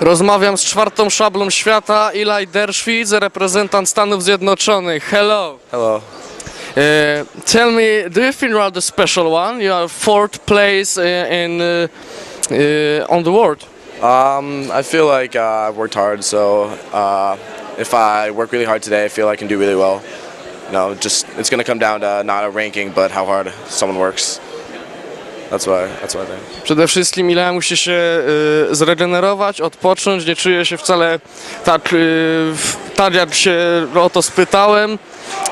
Rozmawiam z czwartą szablą świata, Eli Dershwitz, reprezentant Stanów Zjednoczonych. Hello. Hello. Uh, tell me, do you feel rather special one? You are fourth place in uh, uh, on the world. Um, I feel like uh, I've worked hard, so uh, if I work really hard today, I feel I can do really well. You know, just it's gonna come down to not a ranking, but how hard someone works. That's why. That's what I think. Przede wszystkim Ilea musi się y, zregenerować, odpocząć, nie czuje się wcale tak, y, w- tak jak się o to spytałem.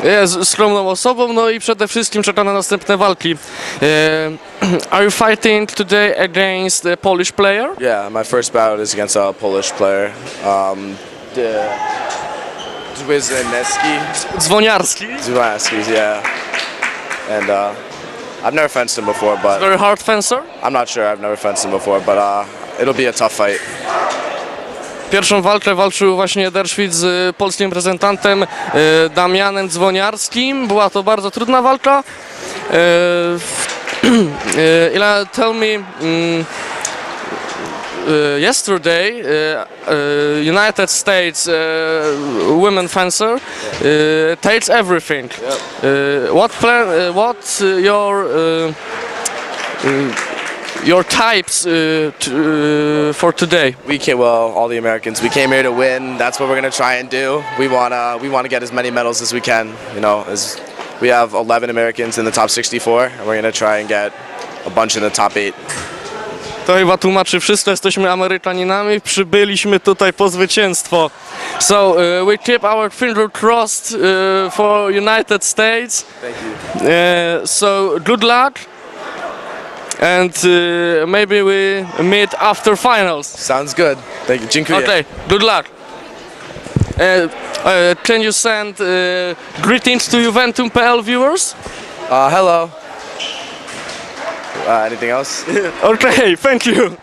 Jest skromną osobą, no i przede wszystkim czeka na następne walki. Y, are you fighting today against a Polish player? Yeah, my first bout is against a Polish player. Um, the Dwizneski, Dzwoniarski. Zwaskis, yeah. And uh, I've never fenced him before, but Very hard fencer. I'm not sure. I've never fenced him before, but uh, it'll be a tough fight. Pierwszą walkę walczył właśnie Derszwit z polskim reprezentantem e, Damianem Dzwoniarskim. Była to bardzo trudna walka. E, e, Ila, tell me, mm, uh, yesterday uh, uh, United States uh, women fencer uh, takes everything. Uh, what plan? Uh, what uh, your your types uh, t- uh, for today? We came well, all the Americans. We came here to win. That's what we're gonna try and do. We wanna we wanna get as many medals as we can. You know, as we have 11 Americans in the top 64, and we're gonna try and get a bunch in the top eight. To chyba tłumaczy wszystko, jesteśmy Amerykaninami, przybyliśmy tutaj po zwycięstwo. So uh, we keep our finger crossed uh, for United States. Thank you. Uh, so good luck. And uh, maybe we meet after finals. Sounds good. Thank you. Dziękuję. Okay, good luck. Uh, uh, can you send uh, greetings to Juventum.pl viewers? Uh, hello. Uh, anything else? Okay, thank you.